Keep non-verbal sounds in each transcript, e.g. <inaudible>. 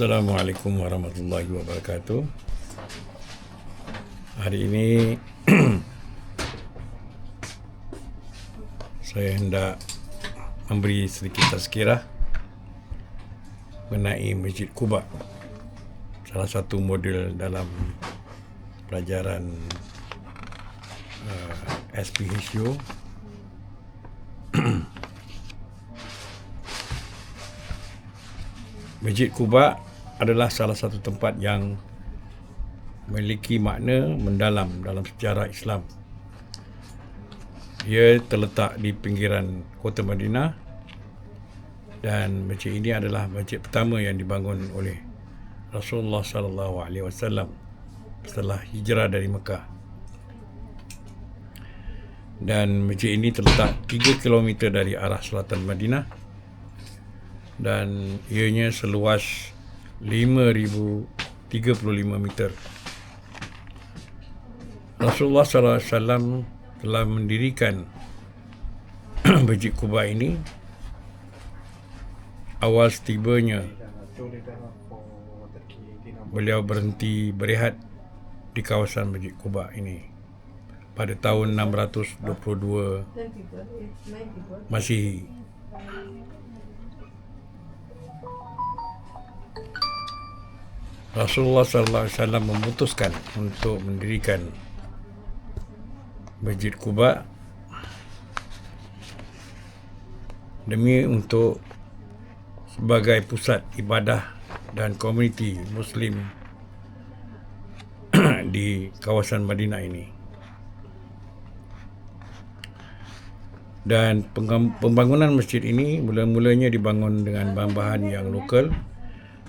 Assalamualaikum warahmatullahi wabarakatuh. Hari ini <clears throat> saya hendak memberi sedikit tazkirah mengenai Masjid Kuba. Salah satu model dalam pelajaran uh, SPHU <clears throat> Masjid Kuba adalah salah satu tempat yang memiliki makna mendalam dalam sejarah Islam. Ia terletak di pinggiran kota Madinah dan masjid ini adalah masjid pertama yang dibangun oleh Rasulullah sallallahu alaihi wasallam setelah hijrah dari Mekah. Dan masjid ini terletak 3 km dari arah selatan Madinah dan ianya seluas 5035 meter. Rasulullah sallallahu alaihi wasallam telah mendirikan <clears throat> Masjid Kuba ini awal setibanya beliau berhenti berehat di kawasan Masjid Kuba ini pada tahun 622 Masihi. Rasulullah sallallahu alaihi wasallam memutuskan untuk mendirikan Masjid Kuba demi untuk sebagai pusat ibadah dan komuniti muslim <clears throat> di kawasan Madinah ini. Dan pembangunan masjid ini mula-mulanya dibangun dengan bahan-bahan yang lokal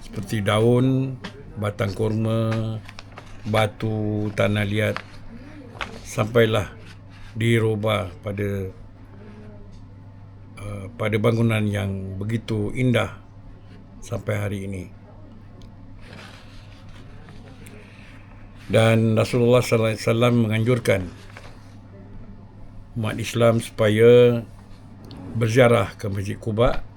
seperti daun, batang kurma, batu, tanah liat sampailah diroba pada uh, pada bangunan yang begitu indah sampai hari ini. Dan Rasulullah sallallahu alaihi wasallam menganjurkan umat Islam supaya berziarah ke Masjid Kuba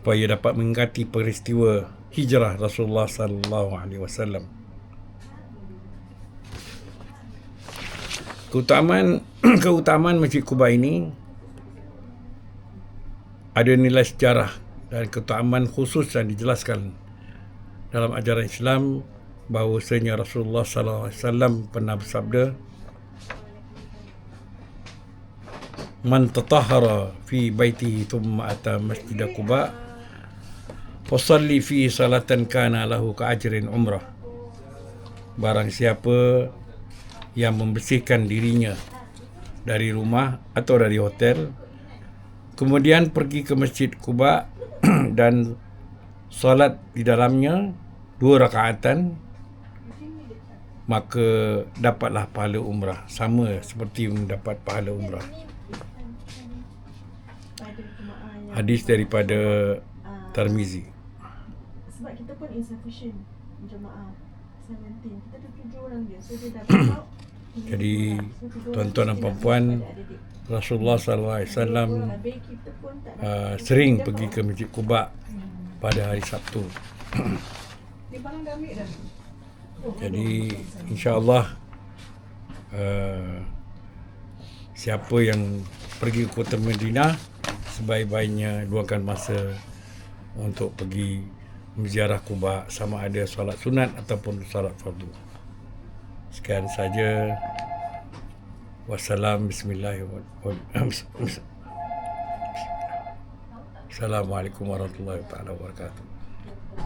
supaya dapat mengingati peristiwa hijrah Rasulullah sallallahu alaihi wasallam. Keutamaan <clears throat> keutamaan Masjid Kuba ini ada nilai sejarah dan keutamaan khusus yang dijelaskan dalam ajaran Islam bahawa bahawasanya Rasulullah sallallahu alaihi wasallam pernah bersabda Man tatahara fi baitihi thumma ata masjid Quba Fasalli fi salatan kana lahu ka ajrin umrah. Barang siapa yang membersihkan dirinya dari rumah atau dari hotel kemudian pergi ke Masjid Kuba <clears throat> dan solat di dalamnya dua rakaatan maka dapatlah pahala umrah sama seperti mendapat pahala umrah. Hadis daripada Tarmizi sebab kita pun insufficient jemaah 17 kita ada tujuh orang dia so dia dah <coughs> jadi tuan-tuan dan puan-puan Rasulullah sallallahu alaihi wasallam uh, sering pergi ke Masjid Kuba pada hari Sabtu. <coughs> Jadi insya-Allah uh, siapa yang pergi ke kota Madinah sebaik-baiknya luangkan masa untuk pergi menziarah Kuba sama ada solat sunat ataupun solat fardu. Sekian saja. Wassalam Bismillahirrahmanirrahim. <coughs> Assalamualaikum warahmatullahi wabarakatuh.